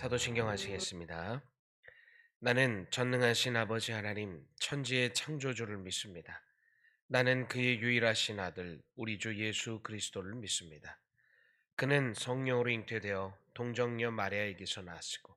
사도신경 하시겠습니다. 나는 전능하신 아버지 하나님 천지의 창조주를 믿습니다. 나는 그의 유일하신 아들 우리 주 예수 그리스도를 믿습니다. 그는 성령으로 잉태되어 동정녀 마리아에게서 나시고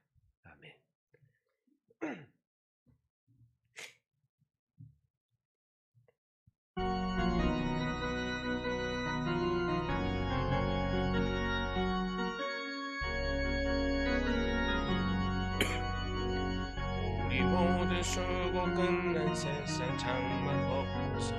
아멘. 우리 모든 수고 끝난 세상 장막 벗고서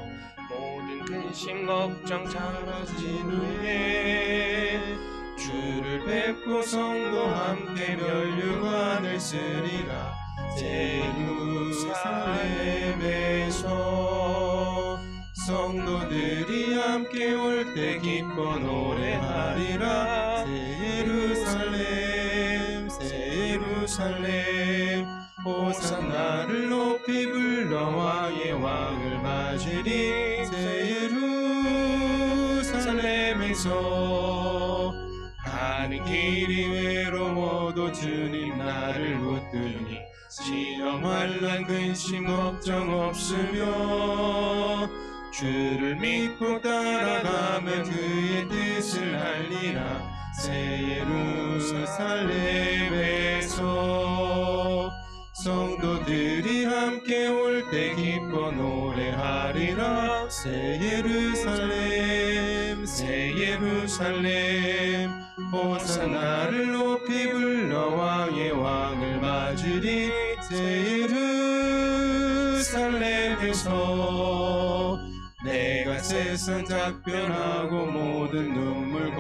모든 근심 걱정 사라진 후에 주를 뵙고 성도 함께 멸류관을 쓰리라 제루살렘에서 성도들이 함께 올 때 기뻐 노래하리라. 새 예루살렘 호산나를 높이 불러 왕의 왕을 맞으리. 새 예루살렘에서 가는 길이 외로워도 주님 나를 붙드니 시험 환란 근심 걱정 없으며 주를 믿고 따라가면 그의 뜻을 알리라. 새 예루살렘에서 성도들이 함께 올 때 기뻐 노래하리라. 새 예루살렘 새 예루살렘. 호산나를 높이 불러 왕의 왕을 맞으리 새 예루살렘에서 내가 세상 작변하고 모든 눈물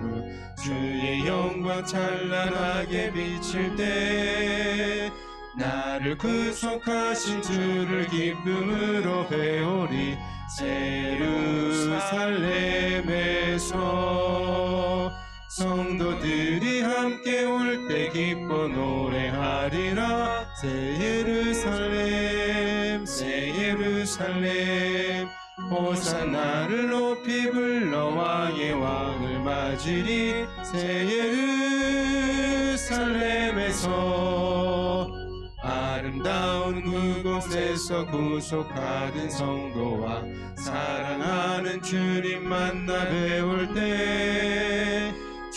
후 주의 영광 찬란하게 비칠 때 나를 구속하신 주를 기쁨으로 배우리 새 예루살렘에서 성도들이 함께 올 때 기뻐 노래하리라. 새 예루살렘 새 예루살렘. 호산나를 높이 불러 왕의 왕을 맞으리. 새 예루살렘에서 아름다운 그곳에서 구속하던 성도와 사랑하는 주님 만나 배울 때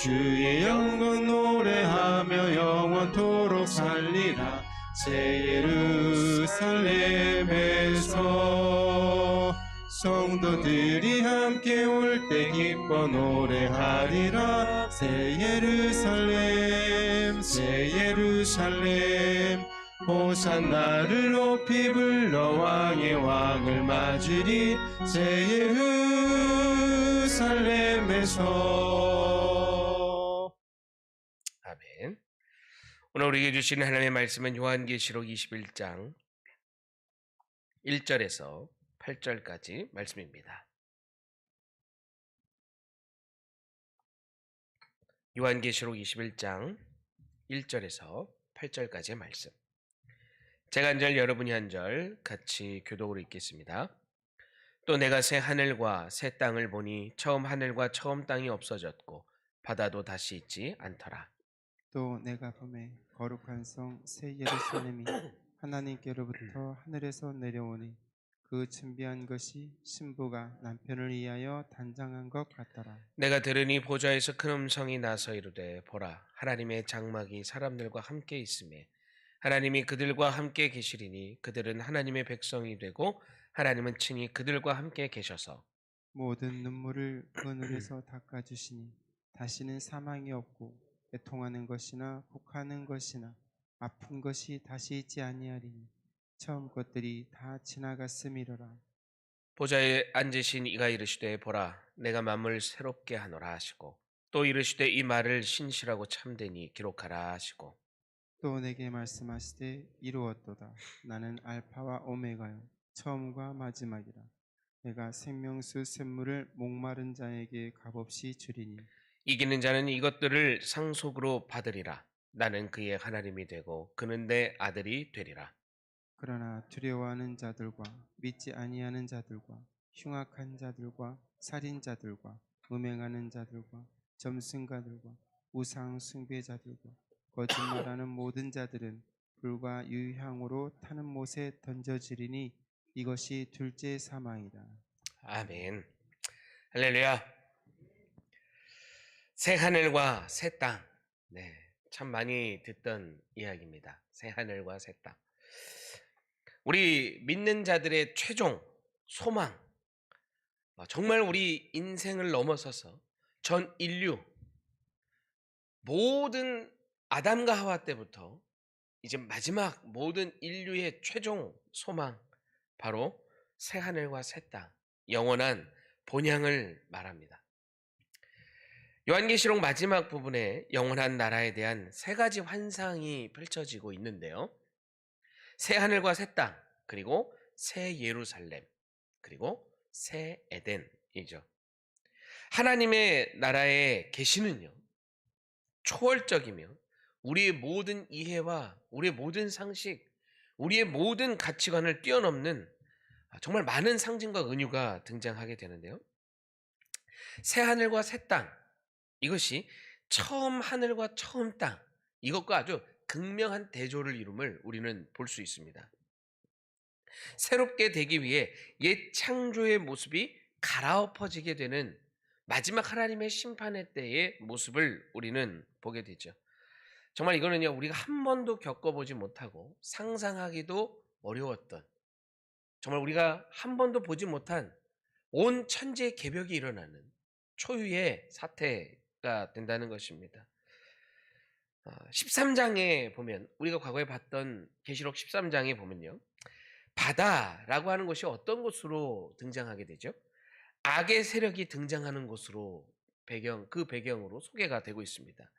주의 영광 노래하며 영원토록 살리라. 새 예루살렘에서 성도들이 함께 올 때 기뻐 노래하리라. 새 예루살렘 새 예루살렘. 호산나를 높이 불러 왕의 왕을 맞으리. 새 예루살렘에서 아멘 오늘 우리에게 주신 하나님의 말씀은 요한계시록 21장 1절에서 8절까지 말씀입니다. 요한계시록 21장 1절에서 8절까지의 말씀. 제가 한 절, 여러분이 한 절 같이 교독으로 읽겠습니다. 또 내가 새 하늘과 새 땅을 보니 처음 하늘과 처음 땅이 없어졌고 바다도 다시 있지 않더라. 또 내가 봄에 거룩한 성 새 예루살렘이 하나님께로부터 하늘에서 내려오니 그 준비한 것이 신부가 남편을 위하여 단장한 것 같더라. 내가 들으니 보좌에서 큰 음성이 나서 이르되 보라 하나님의 장막이 사람들과 함께 있음에 하나님이 그들과 함께 계시리니 그들은 하나님의 백성이 되고 하나님은 친히 그들과 함께 계셔서 모든 눈물을 그 눈에서 닦아주시니 다시는 사망이 없고 애통하는 것이나 곡하는 것이나 아픈 것이 다시 있지 아니하리니 처음 것들이 다 지나갔음이로라. 보좌에 앉으신 이가 이르시되 보라 내가 만물 새롭게 하노라 하시고 또 이르시되 이 말을 신실하고 참되니 기록하라 하시고 또 내게 말씀하시되 이루었도다. 나는 알파와 오메가요 처음과 마지막이라. 내가 생명수 샘물을 목마른 자에게 값없이 주리니 이기는 자는 이것들을 상속으로 받으리라. 나는 그의 하나님이 되고 그는 내 아들이 되리라. 그러나 두려워하는 자들과 믿지 아니하는 자들과 흉악한 자들과 살인자들과 음행하는 자들과 점승가들과 우상 숭배자들과 거짓말하는 모든 자들은 불과 유향으로 타는 못에 던져지리니 이것이 둘째 사망이다. 아멘. 할렐루야 새 하늘과 새 땅. 네. 참 많이 듣던 이야기입니다. 새 하늘과 새 땅. 우리 믿는 자들의 최종 소망. 어, 정말 우리 인생을 넘어서서 전 인류 모든 아담과 하와 때부터 이제 마지막 모든 인류의 최종 소망 바로 새 하늘과 새 땅, 영원한 본향을 말합니다. 요한계시록 마지막 부분에 영원한 나라에 대한 세 가지 환상이 펼쳐지고 있는데요. 새 하늘과 새 땅, 그리고 새 예루살렘, 그리고 새 에덴이죠. 하나님의 나라의 계시는요. 초월적이며 우리의 모든 이해와 우리의 모든 상식, 우리의 모든 가치관을 뛰어넘는 정말 많은 상징과 은유가 등장하게 되는데요. 새 하늘과 새 땅, 이것이 처음 하늘과 처음 땅, 이것과 아주 극명한 대조를 이룸을 우리는 볼 수 있습니다. 새롭게 되기 위해 옛 창조의 모습이 갈아엎어지게 되는 마지막 하나님의 심판의 때의 모습을 우리는 보게 되죠. 정말 이거는요, 우리가 한 번도 겪어보지 못하고 상상하기도 어려웠던, 정말 우리가 한 번도 보지 못한 온 천지의 개벽이 일어나는 초유의 사태 가 된다는 것입니다. 13장에 보면 우리가 과거에 봤던 계시록 13장에 보면요. 바다라고 하는 것이 어떤 곳으로 등장하게 되죠? 악의 세력이 등장하는 곳으로 배경 그 배경으로 소개가 되고 있습니다.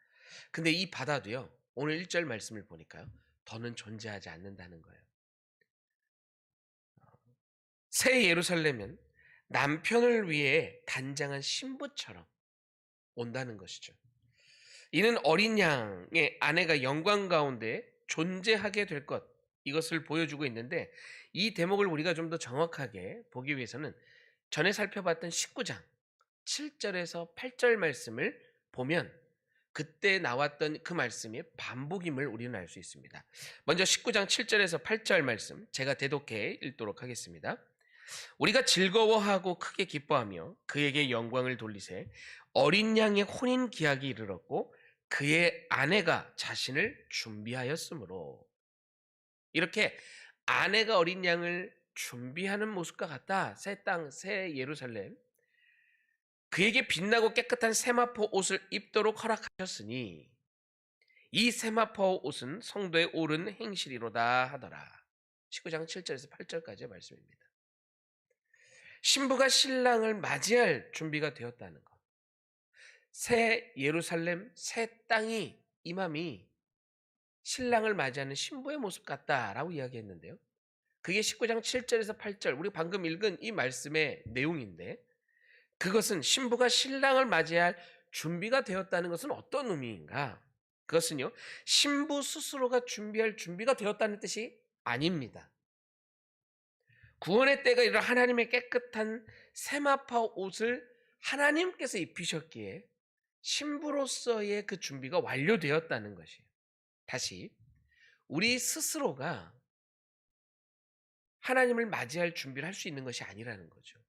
근데 이 바다도요. 오늘 1절 말씀을 보니까요. 더는 존재하지 않는다는 거예요. 새 예루살렘은 남편을 위해 단장한 신부처럼 온다는 것이죠. 이는 어린 양의 아내가 영광 가운데 존재하게 될 것, 이것을 보여주고 있는데 이 대목을 우리가 좀 더 정확하게 보기 위해서는 전에 살펴봤던 19장 7절에서 8절 말씀을 보면 그때 나왔던 그 말씀이 반복임을 우리는 알 수 있습니다. 먼저 19장 7절에서 8절 말씀 제가 대독해 읽도록 하겠습니다. 우리가 즐거워하고 크게 기뻐하며 그에게 영광을 돌리세 어린 양의 혼인 기약이 이르렀고 그의 아내가 자신을 준비하였으므로 이렇게 아내가 어린 양을 준비하는 모습과 같다. 새 땅, 새 예루살렘. 그에게 빛나고 깨끗한 세마포 옷을 입도록 허락하셨으니 이 세마포 옷은 성도의 옳은 행실이로다 하더라. 19장 7절에서 8절까지의 말씀입니다. 신부가 신랑을 맞이할 준비가 되었다는 것. 새 예루살렘, 새 땅이 임함이 신랑을 맞이하는 신부의 모습 같다라고 이야기했는데요. 그게 19장 7절에서 8절, 우리 방금 읽은 이 말씀의 내용인데, 그것은 신부가 신랑을 맞이할 준비가 되었다는 것은 어떤 의미인가? 그것은요, 신부 스스로가 준비할 준비가 되었다는 뜻이 아닙니다. 구원의 때가 이르 하나님의 깨끗한 세마파 옷을 하나님께서 입히셨기에 신부로서의 그 준비가 완료되었다는 것이에요. 다시 우리 스스로가 하나님을 맞이할 준비를 할 수 있는 것이 아니라는 거죠.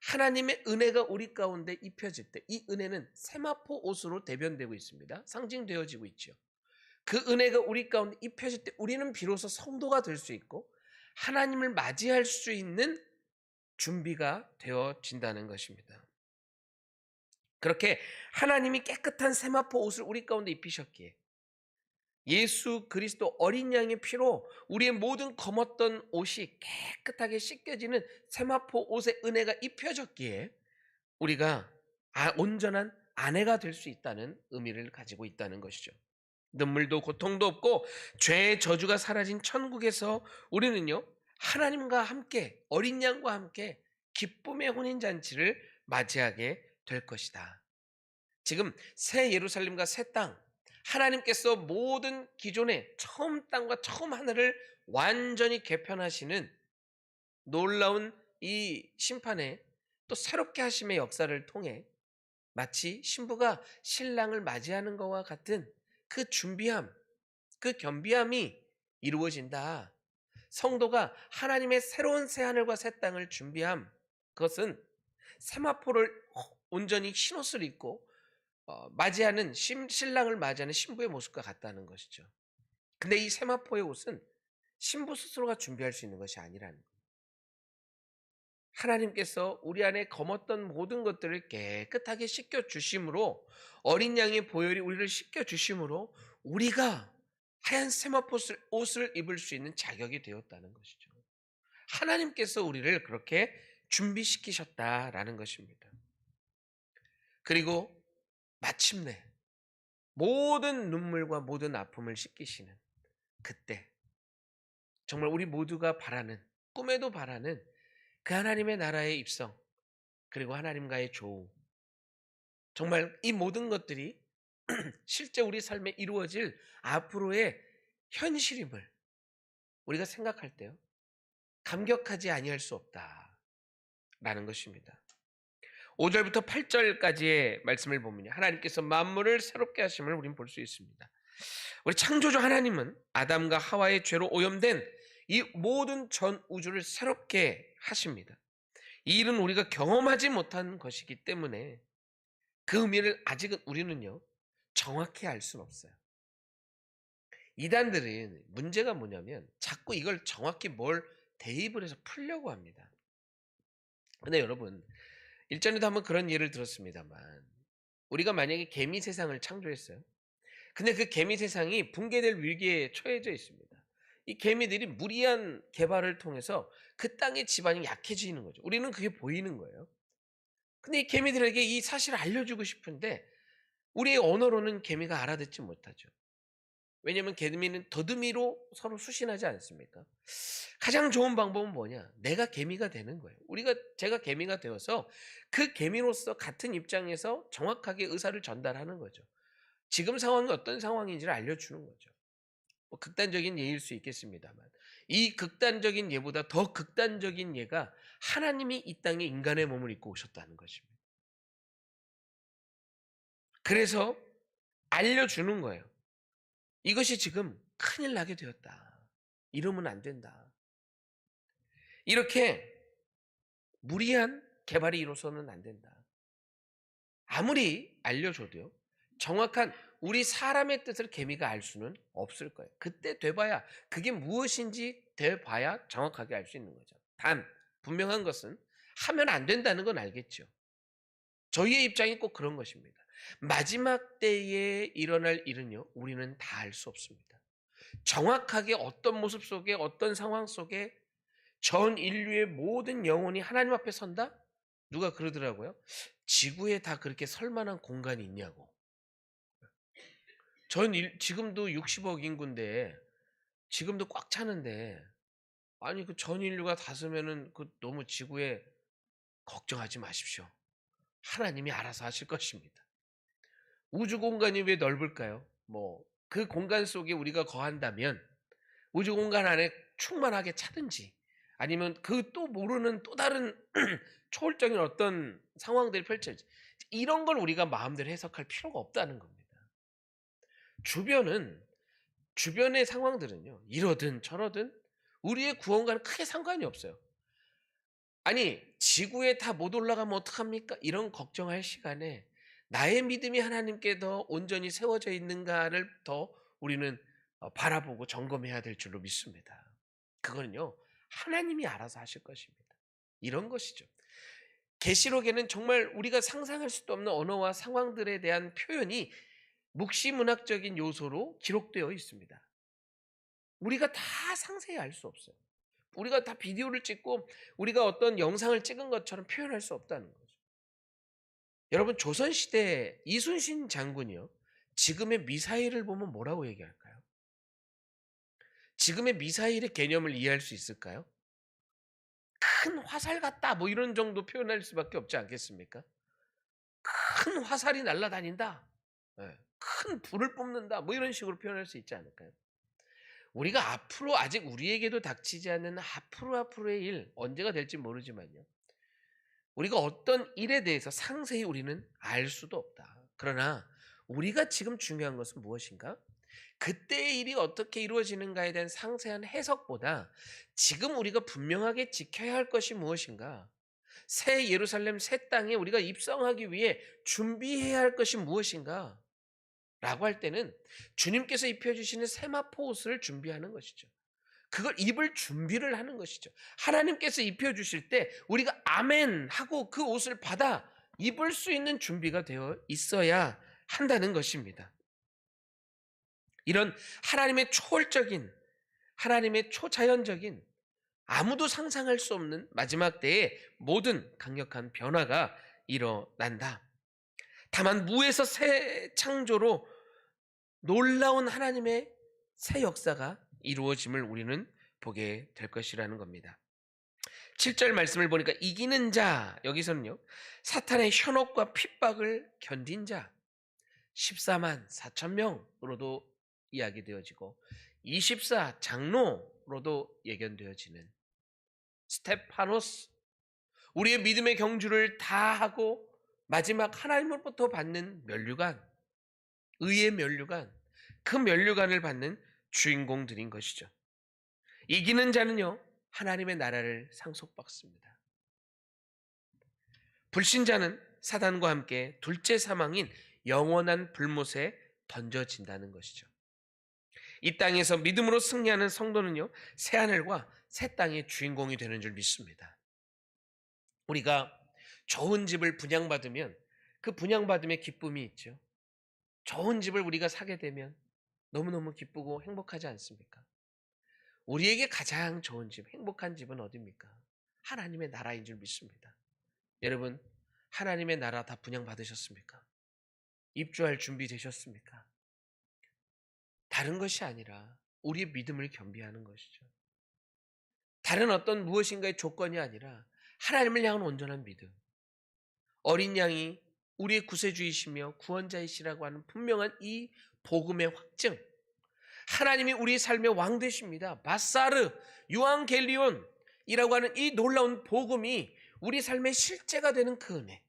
하나님의 은혜가 우리 가운데 입혀질 때 이 은혜는 세마포 옷으로 대변되고 있습니다. 상징되어지고 있죠. 그 은혜가 우리 가운데 입혀질 때 우리는 비로소 성도가 될 수 있고 하나님을 맞이할 수 있는 준비가 되어진다는 것입니다. 그렇게 하나님이 깨끗한 세마포 옷을 우리 가운데 입히셨기에 예수 그리스도 어린 양의 피로 우리의 모든 검었던 옷이 깨끗하게 씻겨지는 세마포 옷의 은혜가 입혀졌기에 우리가 아, 온전한 아내가 될 수 있다는 의미를 가지고 있다는 것이죠. 눈물도 고통도 없고 죄의 저주가 사라진 천국에서 우리는요 하나님과 함께 어린 양과 함께 기쁨의 혼인 잔치를 맞이하게 될 것이다. 지금 새 예루살렘과 새 땅, 하나님께서 모든 기존의 처음 땅과 처음 하늘을 완전히 개편하시는 놀라운 이 심판에 또 새롭게 하심의 역사를 통해 마치 신부가 신랑을 맞이하는 것과 같은 그 준비함, 그 겸비함이 이루어진다. 성도가 하나님의 새로운 새 하늘과 새 땅을 준비함. 그것은 세마포를 온전히 흰옷을 입고 어, 맞이하는 신, 신랑을 맞이하는 신부의 모습과 같다는 것이죠. 근데 이 세마포의 옷은 신부 스스로가 준비할 수 있는 것이 아니라는 거예요. 하나님께서 우리 안에 검었던 모든 것들을 깨끗하게 씻겨 주심으로 어린 양의 보혈이 우리를 씻겨 주심으로 우리가 하얀 세마포 옷을 입을 수 있는 자격이 되었다는 것이죠. 하나님께서 우리를 그렇게 준비시키셨다라는 것입니다. 그리고 마침내 모든 눈물과 모든 아픔을 씻기시는 그때 정말 우리 모두가 바라는 꿈에도 바라는 그 하나님의 나라의 입성 그리고 하나님과의 조우 정말 이 모든 것들이 실제 우리 삶에 이루어질 앞으로의 현실임을 우리가 생각할 때요 감격하지 아니할 수 없다라는 것입니다. 5절부터 8절까지의 말씀을 보면요. 하나님께서 만물을 새롭게 하심을 우리는 볼 수 있습니다. 우리 창조주 하나님은 아담과 하와의 죄로 오염된 이 모든 전 우주를 새롭게 하십니다. 이 일은 우리가 경험하지 못한 것이기 때문에 그 의미를 아직은 우리는요, 정확히 알 수는 없어요. 이단들은 문제가 뭐냐면 자꾸 이걸 정확히 뭘 대입을 해서 풀려고 합니다. 근데 여러분, 일전에도 한번 그런 예를 들었습니다만, 우리가 만약에 개미 세상을 창조했어요. 근데 그 개미 세상이 붕괴될 위기에 처해져 있습니다. 이 개미들이 무리한 개발을 통해서 그 땅의 지반이 약해지는 거죠. 우리는 그게 보이는 거예요. 근데 이 개미들에게 이 사실을 알려주고 싶은데 우리의 언어로는 개미가 알아듣지 못하죠. 왜냐하면 개미는 더듬이로 서로 수신하지 않습니까? 가장 좋은 방법은 뭐냐? 내가 개미가 되는 거예요. 우리가 제가 개미가 되어서 그 개미로서 같은 입장에서 정확하게 의사를 전달하는 거죠. 지금 상황이 어떤 상황인지를 알려주는 거죠. 뭐 극단적인 예일 수 있겠습니다만 이 극단적인 예보다 더 극단적인 예가 하나님이 이 땅에 인간의 몸을 입고 오셨다는 것입니다. 그래서 알려주는 거예요. 이것이 지금 큰일 나게 되었다. 이러면 안 된다. 이렇게 무리한 개발이 이루어서는 안 된다. 아무리 알려줘도요. 정확한 우리 사람의 뜻을 개미가 알 수는 없을 거예요. 그때 돼봐야 그게 무엇인지 돼봐야 정확하게 알 수 있는 거죠. 단 분명한 것은 하면 안 된다는 건 알겠죠. 저희의 입장이 꼭 그런 것입니다. 마지막 때에 일어날 일은요, 우리는 다 알 수 없습니다. 정확하게 어떤 모습 속에 어떤 상황 속에 전 인류의 모든 영혼이 하나님 앞에 선다? 누가 그러더라고요. 지구에 다 그렇게 설 만한 공간이 있냐고. 전 일, 지금도 60억 인구인데 지금도 꽉 차는데 아니 그 전 인류가 다스면은 그 너무 지구에 걱정하지 마십시오. 하나님이 알아서 하실 것입니다. 우주 공간이 왜 넓을까요? 뭐 그 공간 속에 우리가 거한다면 우주 공간 안에 충만하게 차든지 아니면 그 또 모르는 또 다른 초월적인 어떤 상황들이 펼쳐지 이런 걸 우리가 마음대로 해석할 필요가 없다는 겁니다. 주변은 주변의 상황들은요. 이러든 저러든 우리의 구원과는 크게 상관이 없어요. 아니 지구에 다 못 올라가면 어떡합니까? 이런 걱정할 시간에 나의 믿음이 하나님께 더 온전히 세워져 있는가를 더 우리는 어, 바라보고 점검해야 될 줄로 믿습니다. 그거는요. 하나님이 알아서 하실 것입니다. 이런 것이죠. 계시록에는 정말 우리가 상상할 수도 없는 언어와 상황들에 대한 표현이 묵시문학적인 요소로 기록되어 있습니다. 우리가 다 상세히 알 수 없어요. 우리가 다 비디오를 찍고 우리가 어떤 영상을 찍은 것처럼 표현할 수 없다는 거죠. 여러분 조선 시대 이순신 장군이요. 지금의 미사일을 보면 뭐라고 얘기할까요? 지금의 미사일의 개념을 이해할 수 있을까요? 큰 화살 같다 뭐 이런 정도 표현할 수밖에 없지 않겠습니까? 큰 화살이 날아다닌다. 예, 큰 불을 뿜는다. 뭐 이런 식으로 표현할 수 있지 않을까요? 우리가 앞으로 아직 우리에게도 닥치지 않는 앞으로 앞으로의 일 언제가 될지 모르지만요. 우리가 어떤 일에 대해서 상세히 우리는 알 수도 없다. 그러나 우리가 지금 중요한 것은 무엇인가? 그때의 일이 어떻게 이루어지는가에 대한 상세한 해석보다 지금 우리가 분명하게 지켜야 할 것이 무엇인가? 새 예루살렘 새 땅에 우리가 입성하기 위해 준비해야 할 것이 무엇인가? 라고 할 때는 주님께서 입혀주시는 세마포 옷을 준비하는 것이죠. 그걸 입을 준비를 하는 것이죠. 하나님께서 입혀 주실 때 우리가 아멘 하고 그 옷을 받아 입을 수 있는 준비가 되어 있어야 한다는 것입니다. 이런 하나님의 초월적인, 하나님의 초자연적인 아무도 상상할 수 없는 마지막 때에 모든 강력한 변화가 일어난다. 다만 무에서 새 창조로 놀라운 하나님의 새 역사가 이루어짐을 우리는 보게 될 것이라는 겁니다. 7절 말씀을 보니까 이기는 자 여기서는요. 사탄의 현혹과 핍박을 견딘 자 14만 4천 명으로도 이야기되어지고 24 장로로도 예견되어지는 스테파노스 우리의 믿음의 경주를 다 하고 마지막 하나님으로부터 받는 면류관 의의 면류관 그 면류관을 받는 주인공들인 것이죠. 이기는 자는요 하나님의 나라를 상속받습니다. 불신자는 사단과 함께 둘째 사망인 영원한 불못에 던져진다는 것이죠. 이 땅에서 믿음으로 승리하는 성도는요 새 하늘과 새 땅의 주인공이 되는 줄 믿습니다. 우리가 좋은 집을 분양받으면 그 분양받음의 기쁨이 있죠. 좋은 집을 우리가 사게 되면 너무너무 기쁘고 행복하지 않습니까? 우리에게 가장 좋은 집, 행복한 집은 어디입니까? 하나님의 나라인 줄 믿습니다. 여러분, 하나님의 나라 다 분양받으셨습니까? 입주할 준비 되셨습니까? 다른 것이 아니라 우리의 믿음을 겸비하는 것이죠. 다른 어떤 무엇인가의 조건이 아니라 하나님을 향한 온전한 믿음. 어린 양이 우리의 구세주이시며 구원자이시라고 하는 분명한 이 복음의 확증. 하나님이 우리 삶의 왕 되십니다. 바사르, 유앙겔리온이라고 하는 이 놀라운 복음이 우리 삶의 실제가 되는 그 은혜.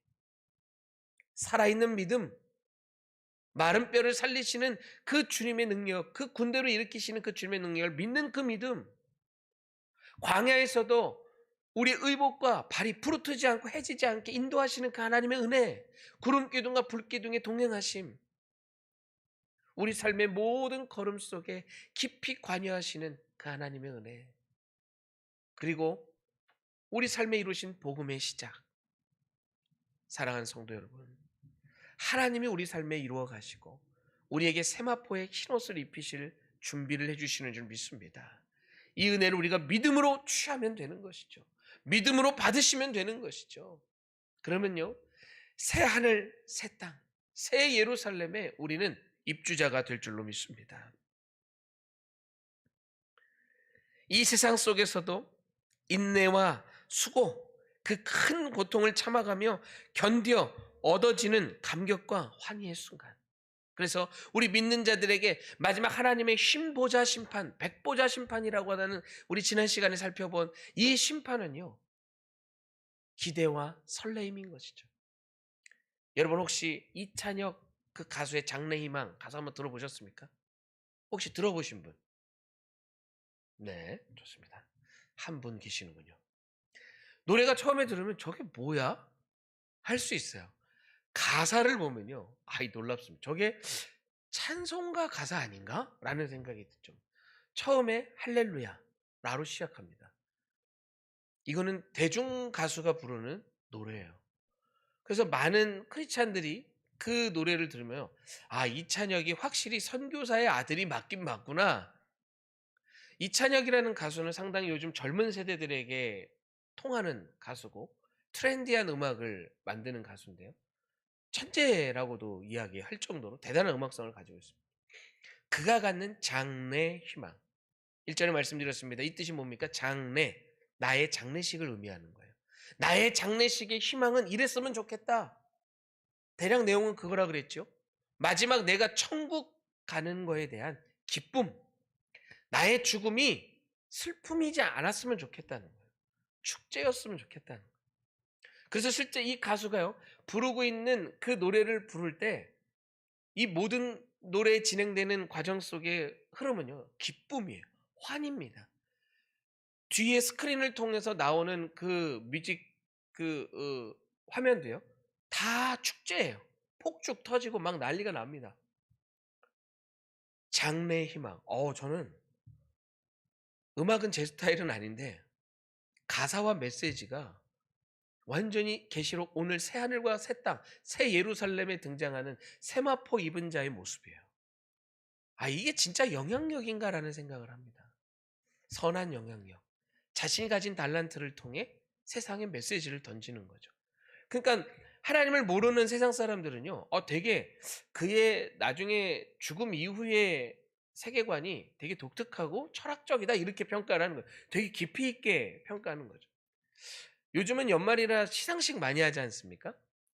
살아있는 믿음, 마른 뼈를 살리시는 그 주님의 능력, 그 군대로 일으키시는 그 주님의 능력을 믿는 그 믿음. 광야에서도 우리 의복과 발이 부르트지 않고 해지지 않게 인도하시는 그 하나님의 은혜, 구름 기둥과 불 기둥의 동행하심. 우리 삶의 모든 걸음 속에 깊이 관여하시는 그 하나님의 은혜. 그리고 우리 삶에 이루신 복음의 시작. 사랑하는 성도 여러분. 하나님이 우리 삶에 이루어 가시고 우리에게 세마포의 흰옷을 입히실 준비를 해주시는 줄 믿습니다. 이 은혜를 우리가 믿음으로 취하면 되는 것이죠. 믿음으로 받으시면 되는 것이죠. 그러면요, 새 하늘, 새 땅, 새 예루살렘에 우리는 입주자가 될 줄로 믿습니다. 이 세상 속에서도 인내와 수고, 그 큰 고통을 참아가며 견뎌 얻어지는 감격과 환희의 순간. 그래서 우리 믿는 자들에게 마지막 하나님의 신보자 심판, 백보자 심판이라고 하는 우리 지난 시간에 살펴본 이 심판은요. 기대와 설레임인 것이죠. 여러분 혹시 이찬혁 그 가수의 장래희망 가수 한번 들어보셨습니까? 혹시 들어보신 분? 네, 좋습니다. 한 분 계시는군요. 노래가 처음에 들으면 저게 뭐야? 할 수 있어요. 가사를 보면요. 아이 놀랍습니다. 저게 찬송가 가사 아닌가? 라는 생각이 들죠. 처음에 할렐루야 라로 시작합니다. 이거는 대중 가수가 부르는 노래예요. 그래서 많은 크리스찬들이 그 노래를 들으면 아 이찬혁이 확실히 선교사의 아들이 맞긴 맞구나. 이찬혁이라는 가수는 상당히 요즘 젊은 세대들에게 통하는 가수고 트렌디한 음악을 만드는 가수인데요. 천재라고도 이야기할 정도로 대단한 음악성을 가지고 있습니다. 그가 갖는 장래 희망. 1절에 말씀드렸습니다. 이 뜻이 뭡니까? 장래. 나의 장례식을 의미하는 거예요. 나의 장례식의 희망은 이랬으면 좋겠다. 대략 내용은 그거라 그랬죠. 마지막 내가 천국 가는 거에 대한 기쁨. 나의 죽음이 슬픔이지 않았으면 좋겠다는 거예요. 축제였으면 좋겠다는 거예요. 그래서 실제 이 가수가요, 부르고 있는 그 노래를 부를 때 이 모든 노래에 진행되는 과정 속의 흐름은요, 기쁨이에요. 환입니다. 뒤에 스크린을 통해서 나오는 그 뮤직 그 어, 화면도요, 다 축제예요. 폭죽 터지고 막 난리가 납니다. 장래의 희망. 어, 저는 음악은 제 스타일은 아닌데 가사와 메시지가 완전히 계시록 오늘 새 하늘과 새 땅, 새 예루살렘에 등장하는 세마포 입은 자의 모습이에요. 아, 이게 진짜 영향력인가라는 생각을 합니다. 선한 영향력. 자신이 가진 달란트를 통해 세상에 메시지를 던지는 거죠. 그러니까 하나님을 모르는 세상 사람들은요, 어, 되게 그의 나중에 죽음 이후의 세계관이 되게 독특하고 철학적이다 이렇게 평가를 하는 거예요. 되게 깊이 있게 평가하는 거죠. 요즘은 연말이라 시상식 많이 하지 않습니까?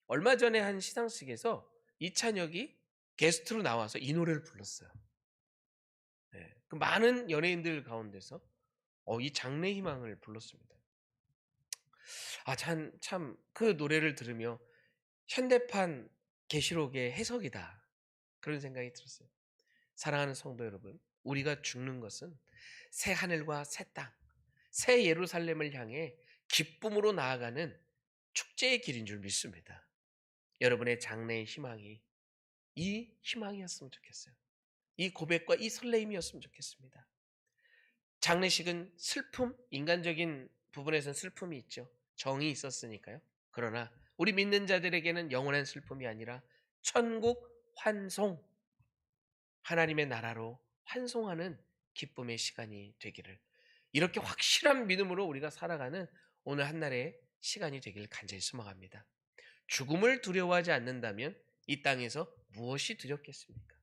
얼마 전에 한 시상식에서 이찬혁이 게스트로 나와서 이 노래를 불렀어요. 네, 그 많은 연예인들 가운데서 어, 이 장래 희망을 불렀습니다. 아, 참, 참, 그 노래를 들으며 현대판 계시록의 해석이다. 그런 생각이 들었어요. 사랑하는 성도 여러분, 우리가 죽는 것은 새 하늘과 새 땅, 새 예루살렘을 향해 기쁨으로 나아가는 축제의 길인 줄 믿습니다. 여러분의 장래의 희망이 이 희망이었으면 좋겠어요. 이 고백과 이 설레임이었으면 좋겠습니다. 장례식은 슬픔, 인간적인 부분에서는 슬픔이 있죠. 정이 있었으니까요. 그러나 우리 믿는 자들에게는 영원한 슬픔이 아니라 천국 환송, 하나님의 나라로 환송하는 기쁨의 시간이 되기를 이렇게 확실한 믿음으로 우리가 살아가는 오늘 한날의 시간이 되기를 간절히 소망합니다. 죽음을 두려워하지 않는다면 이 땅에서 무엇이 두렵겠습니까?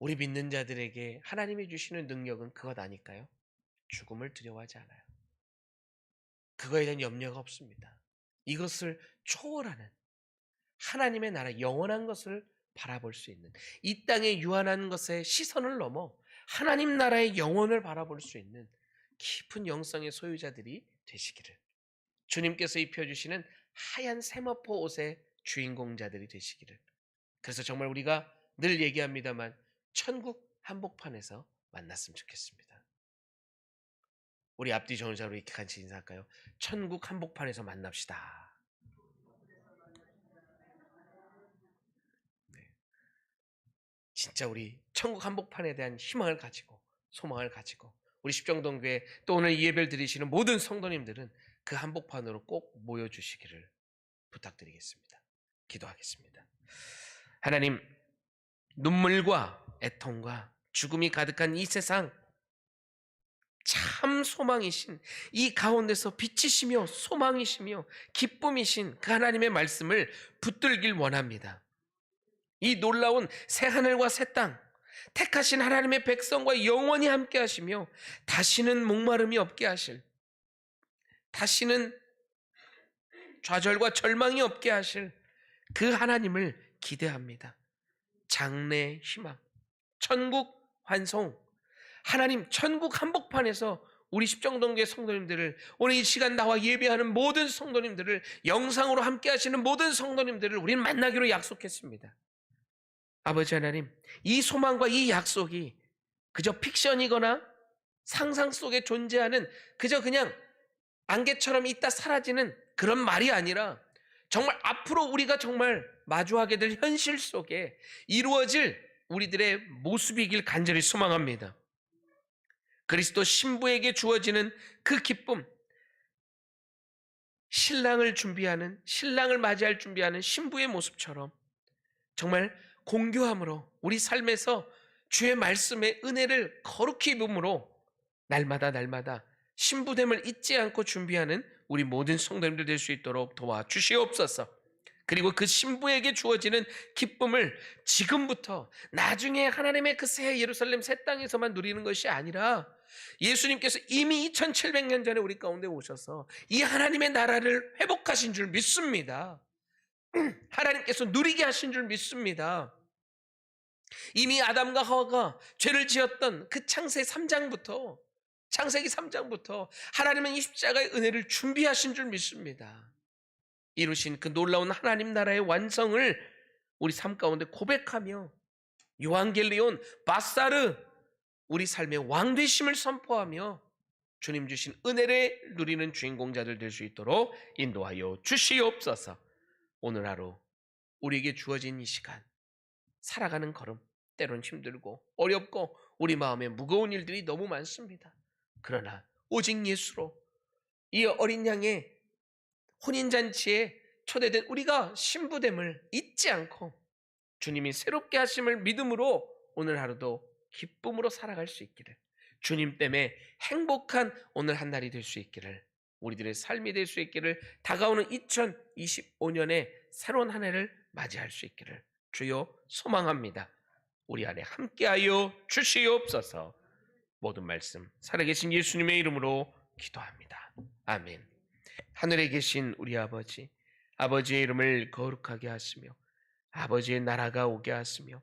우리 믿는 자들에게 하나님이 주시는 능력은 그것 아닐까요? 죽음을 두려워하지 않아요. 그거에 대한 염려가 없습니다. 이것을 초월하는 하나님의 나라 영원한 것을 바라볼 수 있는 이 땅의 유한한 것에 시선을 넘어 하나님 나라의 영혼을 바라볼 수 있는 깊은 영성의 소유자들이 되시기를 주님께서 입혀주시는 하얀 세마포 옷의 주인공자들이 되시기를 그래서 정말 우리가 늘 얘기합니다만 천국 한복판에서 만났으면 좋겠습니다. 우리 앞뒤 좋은 자로 이렇게 같이 인사할까요? 천국 한복판에서 만납시다. 네. 진짜 우리 천국 한복판에 대한 희망을 가지고 소망을 가지고 우리 십정동교회 또 오늘 이 예배를 드리시는 모든 성도님들은 그 한복판으로 꼭 모여주시기를 부탁드리겠습니다. 기도하겠습니다. 하나님, 눈물과 애통과 죽음이 가득한 이 세상, 참 소망이신 이 가운데서 빛이시며 소망이시며 기쁨이신 그 하나님의 말씀을 붙들길 원합니다. 이 놀라운 새 하늘과 새 땅, 택하신 하나님의 백성과 영원히 함께 하시며 다시는 목마름이 없게 하실, 다시는 좌절과 절망이 없게 하실 그 하나님을 기대합니다. 장래 희망, 천국 환송, 하나님 천국 한복판에서 우리 십정동교의 성도님들을 오늘 이 시간 나와 예배하는 모든 성도님들을 영상으로 함께 하시는 모든 성도님들을 우리는 만나기로 약속했습니다. 아버지 하나님, 이 소망과 이 약속이 그저 픽션이거나 상상 속에 존재하는 그저 그냥 안개처럼 있다 사라지는 그런 말이 아니라 정말 앞으로 우리가 정말 마주하게 될 현실 속에 이루어질 우리들의 모습이길 간절히 소망합니다. 그리스도 신부에게 주어지는 그 기쁨, 신랑을 준비하는, 신랑을 맞이할 준비하는 신부의 모습처럼 정말 공교함으로 우리 삶에서 주의 말씀의 은혜를 거룩히 입음으로 날마다 날마다 신부됨을 잊지 않고 준비하는 우리 모든 성도님들 될 수 있도록 도와 주시옵소서. 그리고 그 신부에게 주어지는 기쁨을 지금부터 나중에 하나님의 그 새 예루살렘 새 땅에서만 누리는 것이 아니라 예수님께서 이미 2700년 전에 우리 가운데 오셔서 이 하나님의 나라를 회복하신 줄 믿습니다. 하나님께서 누리게 하신 줄 믿습니다. 이미 아담과 하와가 죄를 지었던 그 창세 3장부터 창세기 3장부터 하나님은 이 십자가의 은혜를 준비하신 줄 믿습니다. 이루신 그 놀라운 하나님 나라의 완성을 우리 삶 가운데 고백하며 요한겔리온 바사르 우리 삶의 왕 되심을 선포하며 주님 주신 은혜를 누리는 주인공자들 될 수 있도록 인도하여 주시옵소서. 오늘 하루 우리에게 주어진 이 시간 살아가는 걸음 때론 힘들고 어렵고 우리 마음에 무거운 일들이 너무 많습니다. 그러나 오직 예수로 이 어린 양의 혼인잔치에 초대된 우리가 신부됨을 잊지 않고 주님이 새롭게 하심을 믿음으로 오늘 하루도 기쁨으로 살아갈 수 있기를 주님 때문에 행복한 오늘 한 날이 될 수 있기를 우리들의 삶이 될 수 있기를 다가오는 2025년에 새로운 한 해를 맞이할 수 있기를 주여 소망합니다. 우리 안에 함께하여 주시옵소서. 모든 말씀 살아계신 예수님의 이름으로 기도합니다. 아멘. 하늘에 계신 우리 아버지, 아버지의 이름을 거룩하게 하시며 아버지의 나라가 오게 하시며